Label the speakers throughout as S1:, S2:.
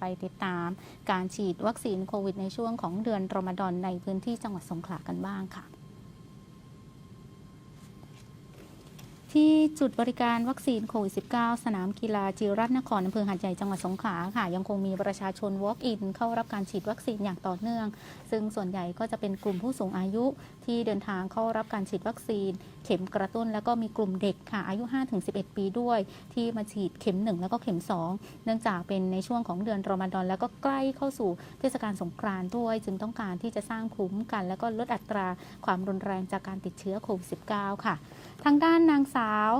S1: ไปติดตาม การฉีดวัคซีนโควิดในช่วงของเดือนรอมฎอนในพื้นที่จังหวัดสงขลากันบ้างค่ะ ที่จุดบริการวัคซีนโควิด -19 สนามกีฬาจิรัตนครอำเภอหาดใหญ่จังหวัดสงขลาค่ะ ยังคงมีประชาชน walk-in เข้ารับการฉีดวัคซีนอย่างต่อเนื่อง ซึ่งส่วนใหญ่ก็จะเป็นกลุ่มผู้สูงอายุที่เดินทางเข้ารับการฉีดวัคซีน เข็มกระตุ้นแล้วก็มีกลุ่มเด็กค่ะ อายุ 5-11 ปีด้วย ที่มาฉีดเข็ม 1 แล้วก็เข็ม 2 เนื่องจากเป็นในช่วงของเดือนรอมฎอนแล้วก็ใกล้เข้าสู่เทศกาลสงกรานต์ด้วย จึงต้องการที่จะสร้างคุ้มกัน แล้วก็ลดอัตราความรุนแรงจากการติดเชื้อโควิด -19 ค่ะ ทางด้านนางสาว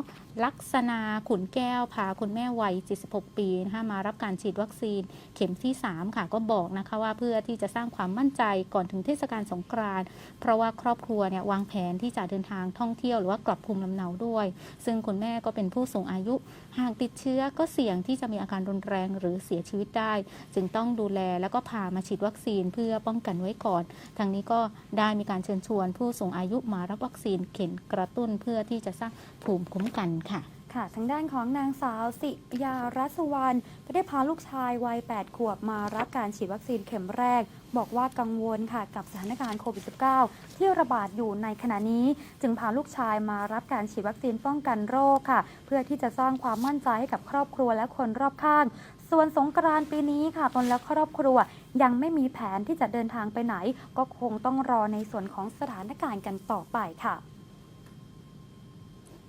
S1: ลักษณาขุนแก้วพาคุณแม่วัย 76 ปีนะคะมารับการฉีดวัคซีนเข็มที่ 3 ค่ะก็บอกนะคะว่าเพื่อที่จะสร้างความมั่นใจก่อนถึงเทศกาลสงกรานต์เพราะว่าครอบครัวเนี่ยวางแผนที่จะเดินทางท่องเที่ยวหรือว่ากลับภูมิลำเนาด้วย ซึ่งคุณแม่ก็เป็นผู้สูงอายุ หากติดเชื้อก็เสี่ยงที่จะมีอาการรุนแรงหรือเสียชีวิตได้ จึงต้องดูแลแล้วก็พามาฉีดวัคซีนเพื่อป้องกันไว้ก่อน ทางนี้ก็ได้มีการเชิญชวนผู้สูงอายุมารับวัคซีนเข็มกระตุ้นเพื่อที่จะสร้างภูมิคุ้มกันค่ะ
S2: ค่ะ ทางด้านของนางสาวสิยารัศวรรณก็ได้พาลูกชายวัย 8 ขวบมารับการฉีดวัคซีนเข็มแรก บอกว่ากังวลค่ะกับสถานการณ์โควิด -19 ที่ระบาดอยู่ในขณะนี้ จึงพาลูกชายมารับการฉีดวัคซีนป้องกันโรคค่ะ เพื่อที่จะสร้างความมั่นใจให้กับครอบครัวและคนรอบข้าง ส่วนสงกรานต์ปีนี้ค่ะตนและครอบครัวยังไม่มีแผนที่จะเดินทางไปไหน ก็คงต้องรอในส่วนของสถานการณ์กันต่อไปค่ะ